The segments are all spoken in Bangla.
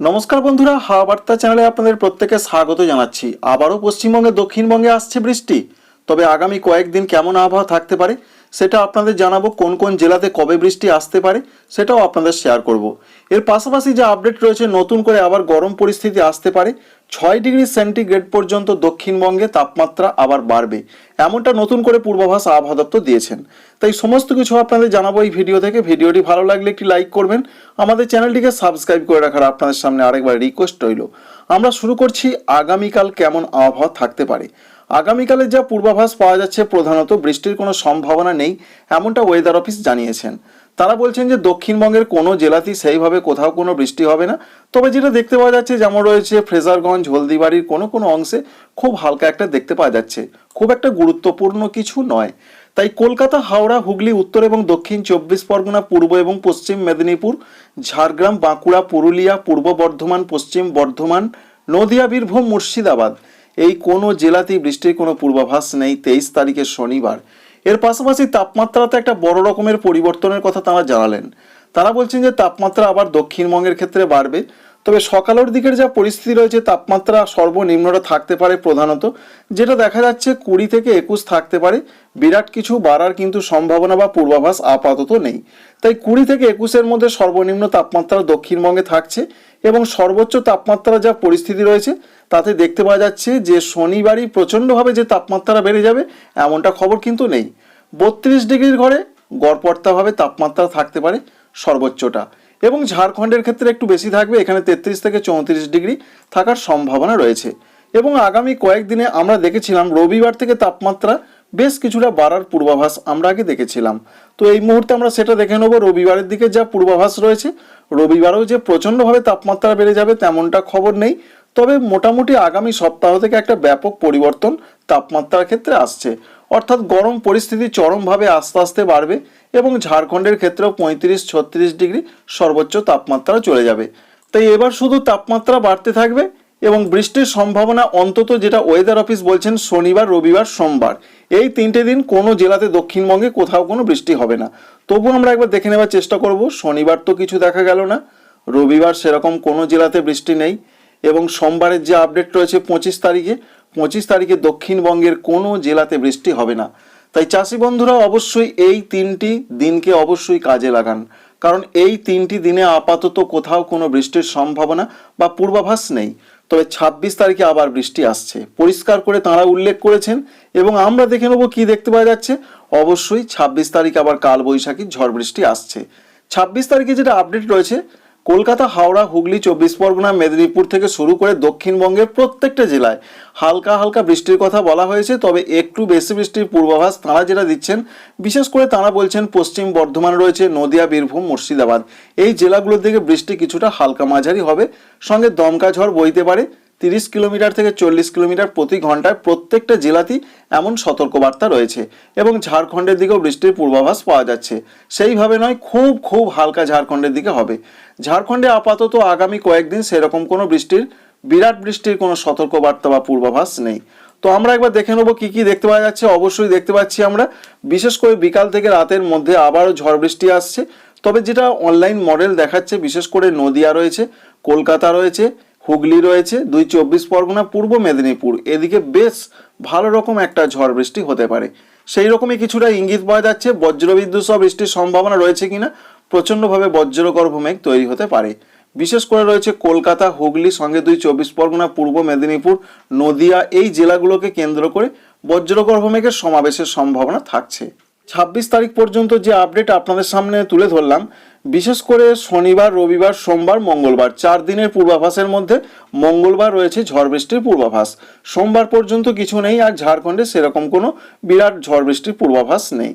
নমস্কার বন্ধুরা হাওয়া বার্তা চ্যানেলে আপনাদের প্রত্যেকে স্বাগত জানাচ্ছি। আবারও পশ্চিমবঙ্গে, দক্ষিণবঙ্গে আসছে বৃষ্টি। তবে আগামী কয়েকদিন কেমন আবহাওয়া থাকতে পারে, সেটা আপনাদের জানাব, কোন কোন জেলাতে কবে বৃষ্টি আসতে পারে, সেটাও আপনাদের শেয়ার করব। এর পাশাপাশি যে আপডেট রয়েছে, নতুন করে আবার গরম পরিস্থিতি আসতে পারে ছয় ডিগ্রি সেন্টিগ্রেড পর্যন্ত দক্ষিণবঙ্গে তাপমাত্রা আবার বাড়বে। এমনটা নতুন করে পূর্বাভাস আবহাওয়া দপ্তর দিয়েছেন। তাই সমস্ত কিছু আপনাদের জানাব এই ভিডিও থেকে। ভিডিওটি ভালো লাগলে একটি লাইক করবেন। আমাদের চ্যানেলটিকে সাবস্ক্রাইব করে রাখার আপনাদের সামনে আরেকবার রিকোয়েস্ট রইল। আমরা শুরু করছি আগামীকাল কেমন আবহাওয়া থাকতে পারে। আগামীকালের যা পূর্বাভাস পাওয়া যাচ্ছে প্রধানত বৃষ্টির কোনো সম্ভাবনা নেই, এমনটা ওয়েদার অফিস জানিয়েছেন। তারা বলছেন যে দক্ষিণবঙ্গের কোনো জেলাতেই সেইভাবে কোথাও কোনো বৃষ্টি হবে না। তবে যেটা দেখতে পাওয়া যাচ্ছে, যেমন রয়েছে ফ্রেজারগঞ্জ, হলদিবাড়ির কোনো কোনো অংশে খুব হালকা একটা দেখতে পাওয়া যাচ্ছে। খুব একটা গুরুত্বপূর্ণ কিছু নয়। তাই কলকাতা, হাওড়া, হুগলি, উত্তর এবং দক্ষিণ চব্বিশ পরগনা, পূর্ব এবং পশ্চিম মেদিনীপুর, ঝাড়গ্রাম, বাঁকুড়া, পুরুলিয়া, পূর্ব বর্ধমান, পশ্চিম বর্ধমান, নদিয়া, বীরভূম, মুর্শিদাবাদ এই কোনো জেলাতেই বৃষ্টির কোনো পূর্বাভাস নেই তেইশ তারিখে শনিবার। এর পাশাপাশি তাপমাত্রাতে একটা বড় রকমের পরিবর্তনের কথা তারা জানালেন। তারা বলছেন যে তাপমাত্রা আবার দক্ষিণবঙ্গের ক্ষেত্রে বাড়বে। তবে সকালের দিকের যা পরিস্থিতি রয়েছে, তাপমাত্রা সর্বনিম্নটা থাকতে পারে প্রধানত। যেটা দেখা যাচ্ছে কুড়ি থেকে একুশ থাকতে পারে। বিরাট কিছু বাড়ার কিন্তু সম্ভাবনা বা পূর্বাভাস আপাতত নেই। তাই কুড়ি থেকে একুশের মধ্যে সর্বনিম্ন তাপমাত্রা দক্ষিণবঙ্গে থাকছে এবং সর্বোচ্চ তাপমাত্রা যা পরিস্থিতি রয়েছে, তাতে দেখতে পাওয়া যাচ্ছে যে শনিবারই প্রচণ্ডভাবে যে তাপমাত্রা বেড়ে যাবে, এমনটা খবর কিন্তু নেই। বত্রিশ ডিগ্রির ঘরে গড়পড়তাভাবে তাপমাত্রা থাকতে পারে সর্বোচ্চটা। এবং ঝাড়খণ্ডের ক্ষেত্রে একটু বেশি থাকবে, এখানে তেত্রিশ থেকে চৌত্রিশ ডিগ্রি থাকার সম্ভাবনা রয়েছে। এবং আগামী কয়েকদিনে আমরা দেখেছিলাম, রবিবার থেকে তাপমাত্রা বেশ কিছুটা বাড়ার পূর্বাভাস আমরা আগে দেখেছিলাম। তো এই মুহূর্তে আমরা সেটা দেখে নেব, রবিবারের দিকে যা পূর্বাভাস রয়েছে। রবিবারেও যে প্রচণ্ডভাবে তাপমাত্রা বেড়ে যাবে তেমনটা খবর নেই, তবে মোটামুটি আগামী সপ্তাহ থেকে একটা ব্যাপক পরিবর্তন তাপমাত্রার ক্ষেত্রে আসছে। অর্থাৎ গরম পরিস্থিতি চরমভাবে আস্তে আস্তে বাড়বে এবং ঝাড়খণ্ডের ক্ষেত্রেও পঁয়ত্রিশ, ছত্রিশ ডিগ্রি সর্বোচ্চ তাপমাত্রা চলে যাবে। তাই এবার শুধু তাপমাত্রা বাড়তে থাকবে এবং বৃষ্টির সম্ভাবনা অন্তত যেটা ওয়েদার অফিস বলছেন শনিবার, রবিবার, সোমবার, এই তিনটে দিন কোনো জেলাতে দক্ষিণবঙ্গে কোথাও কোনো বৃষ্টি হবে না। তবু আমরা একবার দেখে নেওয়ার চেষ্টা করব, শনিবার তো কিছু দেখা গেল না, রবিবার সেরকম কোনো জেলাতে বৃষ্টি নেই এবং সোমবারের যে আপডেট রয়েছে পঁচিশ তারিখে পঁচিশ তারিখে দক্ষিণবঙ্গের কোনো জেলাতে বৃষ্টি হবে না। তাই চাষি বন্ধুরা অবশ্যই এই তিনটি দিনকে অবশ্যই কাজে লাগান। কারণ এই তিনটি দিনে আপাতত কোথাও কোনো বৃষ্টির সম্ভাবনা বা পূর্বাভাস নেই। তবে ছাব্বিশ তারিখে আবার বৃষ্টি আসছে। পরিষ্কার করে তাঁরা উল্লেখ করেছেন এবং আমরা দেখে নেব কি দেখতে পাওয়া যাচ্ছে। অবশ্যই ছাব্বিশ তারিখ আবার কালবৈশাখী ঝড় বৃষ্টি আসছে। ছাব্বিশ তারিখে যেটা আপডেট রয়েছে কলকাতা, হাওড়া, হুগলি, চব্বিশ পরগনা, মেদিনীপুর থেকে শুরু করে দক্ষিণবঙ্গের প্রত্যেকটা জেলায় হালকা হালকা বৃষ্টির কথা বলা হয়েছে, তবে একটু বেশি বৃষ্টির পূর্বাভাস তাঁরা যেটা দিচ্ছেন, বিশেষ করে তাঁরা বলছেন পশ্চিম বর্ধমান রয়েছে নদিয়া, বীরভূম, মুর্শিদাবাদ। এই জেলাগুলোর দিকে বৃষ্টি কিছুটা হালকা মাঝারি হবে, সঙ্গে দমকা ঝড় বইতে পারে। তিরিশ কিলোমিটার থেকে চল্লিশ কিলোমিটার প্রতি ঘন্টায় প্রত্যেকটা জেলাতেই এমন সতর্কবার্তা রয়েছে এবং ঝাড়খণ্ডের দিকেও বৃষ্টির পূর্বাভাস পাওয়া যাচ্ছে। সেইভাবে নয়, খুব খুব হালকা ঝাড়খণ্ডের দিকে হবে। ঝাড়খণ্ডে আপাতত আগামী কয়েকদিন সেরকম কোনো বৃষ্টির, বিরাট বৃষ্টির কোনো সতর্কবার্তা বা পূর্বাভাস নেই। তো আমরা একবার দেখে নেব কী কী দেখতে পাওয়া যাচ্ছে। অবশ্যই দেখতে পাচ্ছি আমরা। বিশেষ করে বিকাল থেকে রাতের মধ্যে আবারও ঝড় বৃষ্টি আসছে। তবে যেটা অনলাইন মডেল দেখাচ্ছে, বিশেষ করে নদিয়া রয়েছে, কলকাতা রয়েছে হুগলি রয়েছে, দুই চব্বিশ পরগনা, পূর্ব মেদিনীপুর। এদিকে বেশ ভালো রকম একটা ঝড় বৃষ্টি হতে পারে। সেই রকমই কিছুটা ইঙ্গিত পাওয়া যাচ্ছে, বজ্রবিদ্যুৎ সহ বৃষ্টির সম্ভাবনা রয়েছে কিনা, প্রচণ্ডভাবে বজ্রগর্ভ মেঘ তৈরি হতে পারে। বিশেষ করে রয়েছে কলকাতা, হুগলি, সঙ্গে দুই চব্বিশ পরগনা, পূর্ব মেদিনীপুর, নদিয়া, এই জেলাগুলোকে কেন্দ্র করে বজ্রগর্ভ মেঘের সমাবেশের সম্ভাবনা থাকছে। ছাব্বিশ তারিখ পর্যন্ত যে আপডেট আপনাদের সামনে তুলে ধরলাম বিশেষ করে শনিবার, রবিবার, সোমবার, মঙ্গলবার। চার দিনের পূর্বাভাসের মধ্যে মঙ্গলবার রয়েছে ঝড় বৃষ্টির পূর্বাভাস। সোমবার পর্যন্ত কিছু নেই আর ঝাড়খণ্ডে সেরকম কোনো বিরাট ঝড় বৃষ্টির পূর্বাভাস নেই।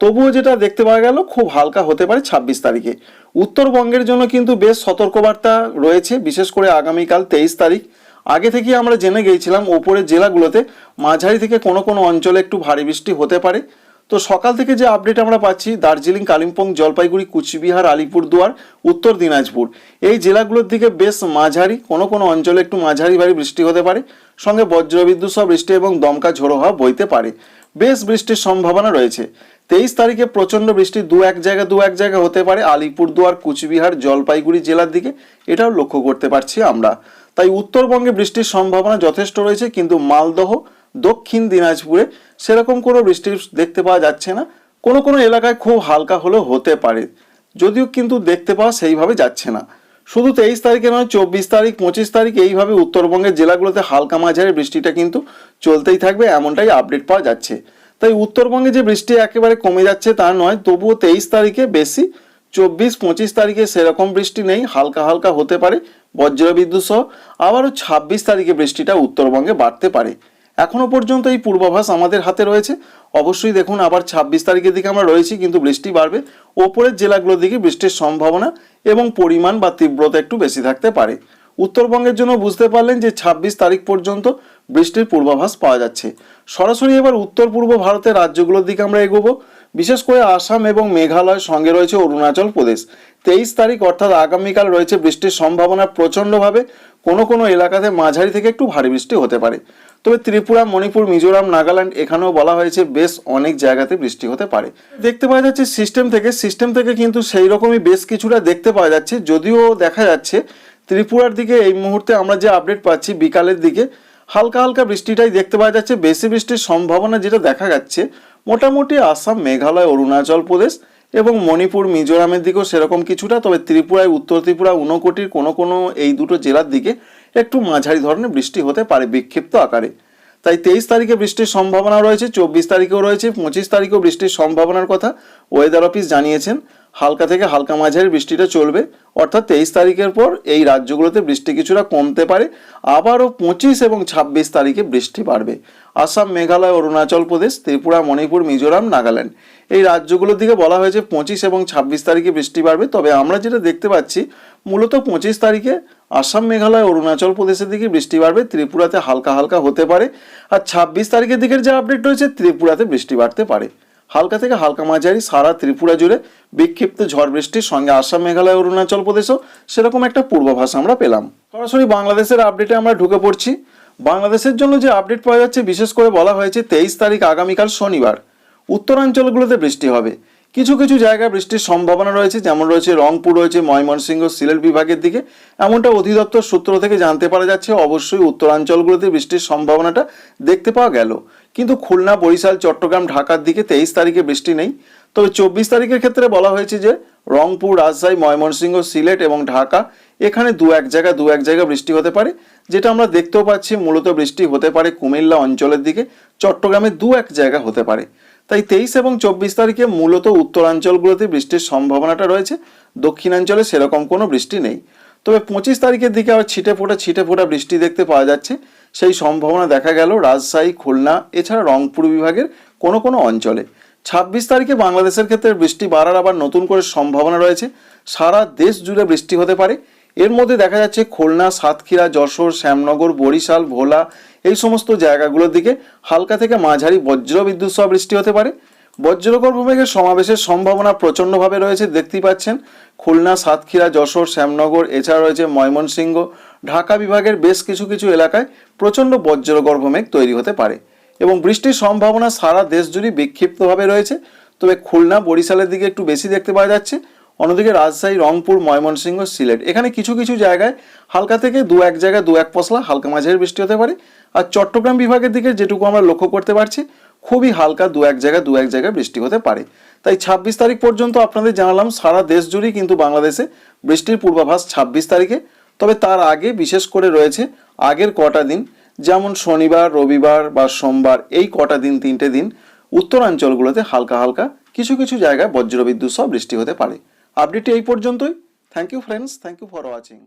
তবুও যেটা দেখতে পাওয়া গেল, খুব হালকা হতে পারে ছাব্বিশ তারিখে। উত্তরবঙ্গের জন্য কিন্তু বেশ সতর্কবার্তা রয়েছে, বিশেষ করে আগামীকাল তেইশ তারিখ। আগে থেকে আমরা জেনে গিয়েছিলাম ওপরের জেলাগুলোতে মাঝারি থেকে কোনো কোনো অঞ্চলে একটু ভারী বৃষ্টি হতে পারে। তো সকাল থেকে যে আপডেট আমরা পাচ্ছি, দার্জিলিং, কালিম্পং, জলপাইগুড়ি, কুচবিহার, আলিপুরদুয়ার, উত্তর দিনাজপুর। এই জেলাগুলোর দিকে বেশ মাঝারি, কোনো কোনো অঞ্চলে একটু মাঝারি ভারী বৃষ্টি হতে পারে। সঙ্গে বজ্রবিদ্যুৎ সহ বৃষ্টি এবং দমকা ঝোড়ো হওয়া বইতে পারে। বেশ বৃষ্টির সম্ভাবনা রয়েছে। তেইশ তারিখে প্রচণ্ড বৃষ্টি দু এক জায়গা দু এক জায়গা হতে পারে। আলিপুরদুয়ার, কুচবিহার, জলপাইগুড়ি জেলার দিকে এটাও লক্ষ্য করতে পারছি আমরা। তাই উত্তরবঙ্গে বৃষ্টির সম্ভাবনা যথেষ্ট রয়েছে, কিন্তু মালদহ, দক্ষিণ দিনাজপুরে সেরকম কোনো বৃষ্টি দেখতে পাওয়া যাচ্ছে না। কোনো কোনো এলাকায় খুব হালকা হলেও হতে পারে। যদিও কিন্তু দেখতে পাওয়া সেইভাবে যাচ্ছে না। শুধু তেইশ তারিখে নয়, চব্বিশ তারিখ, পঁচিশ তারিখ এইভাবে উত্তরবঙ্গের জেলাগুলোতে হালকা মাঝারি বৃষ্টিটা কিন্তু চলতেই থাকবে, এমনটাই আপডেট পাওয়া যাচ্ছে। তাই উত্তরবঙ্গে যে বৃষ্টি একেবারে কমে যাচ্ছে তা নয়, তবুও তেইশ তারিখে বেশি, চব্বিশ, পঁচিশ তারিখে সেরকম বৃষ্টি নেই, হালকা হালকা হতে পারে বজ্রবিদ্যুৎ সহ। আবারও ছাব্বিশ তারিখে বৃষ্টিটা উত্তরবঙ্গে বাড়তে পারে। এখনও পর্যন্ত এই পূর্বাভাস আমাদের হাতে রয়েছে। অবশ্যই দেখুন, আবার ছাব্বিশ তারিখের দিকে আমরা রয়েছি, কিন্তু বৃষ্টি বাড়বে। ওপরের জেলাগুলোর দিকে বৃষ্টির সম্ভাবনা এবং পরিমাণ বা তীব্রতা একটু বেশি থাকতে পারে। উত্তরবঙ্গের জন্য বুঝতে পারলেন যে ছাব্বিশ তারিখ পর্যন্ত বৃষ্টির পূর্বাভাস পাওয়া যাচ্ছে। সরাসরি এবার উত্তর পূর্ব ভারতের রাজ্যগুলোর দিকে আমরা এগোবো। বিশেষ করে আসাম এবং মেঘালয় সঙ্গে রয়েছে অরুণাচল প্রদেশ। তেইশ তারিখ অর্থাৎ আগামীকাল রয়েছে বৃষ্টির সম্ভাবনা প্রচণ্ডভাবে। কোনো কোনো এলাকাতে মাঝারি থেকে একটু ভারী বৃষ্টি হতে পারে। তবে ত্রিপুরা, মণিপুর, মিজোরাম, নাগাল্যান্ড এখানেও বলা হয়েছে বেশ অনেক জায়গাতে বৃষ্টি হতে পারে। দেখতে পাওয়া যাচ্ছে সিস্টেম থেকে সিস্টেম থেকে কিন্তু সেই রকমই বেশ কিছুটা দেখতে পাওয়া যাচ্ছে, যদিও দেখা যাচ্ছে ত্রিপুরার দিকে এই মুহূর্তে আমরা যে আপডেট পাচ্ছি বিকালের দিকে, হালকা হালকা বৃষ্টিটাই দেখতে পাওয়া যাচ্ছে, বেশি বৃষ্টির সম্ভাবনা যেটা দেখা যাচ্ছে মোটামুটি আসাম, মেঘালয়, অরুণাচল প্রদেশ এবং মণিপুর, মিজোরামের দিকেও সেরকম কিছুটা, তবে ত্রিপুরায়, উত্তর ত্রিপুরা, ঊনকোটির কোনো কোনো এই দুটো জেলার দিকে একটু মাঝারি ধরনের বৃষ্টি হতে পারে বিক্ষিপ্ত আকারে। তাই তেইশ তারিখে বৃষ্টির সম্ভাবনা রয়েছে, চব্বিশ তারিখেও রয়েছে, পঁচিশ তারিখেও বৃষ্টির সম্ভাবনার কথা ওয়েদার অফিস জানিয়েছেন। হালকা থেকে হালকা মাঝারি বৃষ্টিটা চলবে। অর্থাৎ তেইশ তারিখের পর এই রাজ্যগুলোতে বৃষ্টি কিছুটা কমতে পারে। আবারও পঁচিশ এবং ছাব্বিশ তারিখে বৃষ্টি বাড়বে। আসাম, মেঘালয়, অরুণাচল প্রদেশ, ত্রিপুরা, মণিপুর, মিজোরাম, নাগাল্যান্ড। এই রাজ্যগুলোর দিকে বলা হয়েছে পঁচিশ এবং ছাব্বিশ তারিখে বৃষ্টি বাড়বে। তবে আমরা যেটা দেখতে পাচ্ছি, মূলত পঁচিশ তারিখে আসাম, মেঘালয়, অরুণাচল প্রদেশের দিকে বৃষ্টি বাড়বে। ত্রিপুরাতে হালকা হালকা হতে পারে। আর ছাব্বিশ তারিখের দিকের যে আপডেট রয়েছে, ত্রিপুরাতে বৃষ্টি বাড়তে পারে। হালকা থেকে হালকা মাঝারি, সারা ত্রিপুরা জুড়ে বিক্ষিপ্ত ঝড় বৃষ্টির সঙ্গে আসাম, মেঘালয়, অরুণাচল প্রদেশও সেরকম একটা পূর্বাভাস আমরা পেলাম। সরাসরি বাংলাদেশের আপডেটে আমরা ঢুকে পড়ছি। বাংলাদেশের জন্য যে আপডেট পাওয়া যাচ্ছে, বিশেষ করে বলা হয়েছে তেইশ তারিখ আগামীকাল শনিবার। উত্তরাঞ্চলগুলোতে বৃষ্টি হবে। কিছু কিছু জায়গায় বৃষ্টির সম্ভাবনা রয়েছে, যেমন রয়েছে রংপুর, রয়েছে ময়মনসিংহ, সিলেট বিভাগের দিকে। এমনটা অধিদপ্তর সূত্র থেকে জানতে পারা যাচ্ছে, অবশ্যই উত্তরাঞ্চলগুলোতে বৃষ্টির সম্ভাবনাটা দেখতে পাওয়া গেল। কিন্তু খুলনা, বরিশাল, চট্টগ্রাম, ঢাকার দিকে তেইশ তারিখে বৃষ্টি নেই। তবে চব্বিশ তারিখের ক্ষেত্রে বলা হয়েছে যে, রংপুর, রাজশাহী, ময়মনসিংহ, সিলেট এবং ঢাকা, এখানে দু এক জায়গা দু এক জায়গা বৃষ্টি হতে পারে। যেটা আমরা দেখতেও পাচ্ছি, মূলত বৃষ্টি হতে পারে কুমিল্লা অঞ্চলের দিকে, চট্টগ্রামে দু এক জায়গা হতে পারে। তাই তেইশ এবং চব্বিশ তারিখে মূলত উত্তরাঞ্চলগুলোতে বৃষ্টির সম্ভাবনাটা রয়েছে। দক্ষিণাঞ্চলে সেরকম কোনো বৃষ্টি নেই। তবে পঁচিশ তারিখের দিকে আবার ছিটে ফোটা ছিটে ফোটা বৃষ্টি দেখতে পাওয়া যাচ্ছে। সেই সম্ভাবনা দেখা গেল রাজশাহী, খুলনা, এছাড়া রংপুর বিভাগের কোনো কোনো অঞ্চলে। ছাব্বিশ তারিখে বাংলাদেশের ক্ষেত্রে বৃষ্টি বাড়ার আবার নতুন করে সম্ভাবনা রয়েছে। সারা দেশ জুড়ে বৃষ্টি হতে পারে। এর মধ্যে দেখা যাচ্ছে খুলনা, সাতক্ষীরা, যশোর, শ্যামনগর, বরিশাল, ভোলা এই সমস্ত জায়গাগুলোর দিকে হালকা থেকে মাঝারি বজ্র বিদ্যুৎ সহ বৃষ্টি হতে পারে। বজ্রগর্ভ মেঘের সমাবেশের সম্ভাবনা প্রচণ্ডভাবে রয়েছে, দেখতেই পাচ্ছেন। খুলনা, সাতক্ষীরা, যশোর, শ্যামনগর, এছাড়া রয়েছে ময়মনসিংহ, ঢাকা বিভাগের বেশ কিছু কিছু এলাকায় প্রচণ্ড বজ্রগর্ভ মেঘ তৈরি হতে পারে এবং বৃষ্টির সম্ভাবনা সারা দেশ জুড়ে বিক্ষিপ্তভাবে রয়েছে। তবে খুলনা, বরিশালের দিকে একটু বেশি দেখতে পাওয়া যাচ্ছে। অন্যদিকে রাজশাহী, রংপুর, ময়মনসিংহ, সিলেট। এখানে কিছু কিছু জায়গায় হালকা থেকে দু এক জায়গায় দু এক পশলা হালকা মাঝারি বৃষ্টি হতে পারে। আর চট্টগ্রাম বিভাগের দিকে যেটুকু আমরা লক্ষ্য করতে পারছি, খুবই হালকা দু এক জায়গায় দু এক জায়গায় বৃষ্টি হতে পারে। তাই ছাব্বিশ তারিখ পর্যন্ত আপনাদের জানালাম, সারা দেশ জুড়েই কিন্তু বাংলাদেশে বৃষ্টির পূর্বাভাস ছাব্বিশ তারিখে। তবে তার আগে বিশেষ করে রয়েছে আগের কটা দিন, যেমন শনিবার, রবিবার বা সোমবার, এই কটা দিন, তিনটে দিন উত্তরাঞ্চলগুলোতে হালকা হালকা কিছু কিছু জায়গায় বজ্রবিদ্যুৎ সহ বৃষ্টি হতে পারে। আপডেটটি এই পর্যন্তই। Thank you friends thank you for watching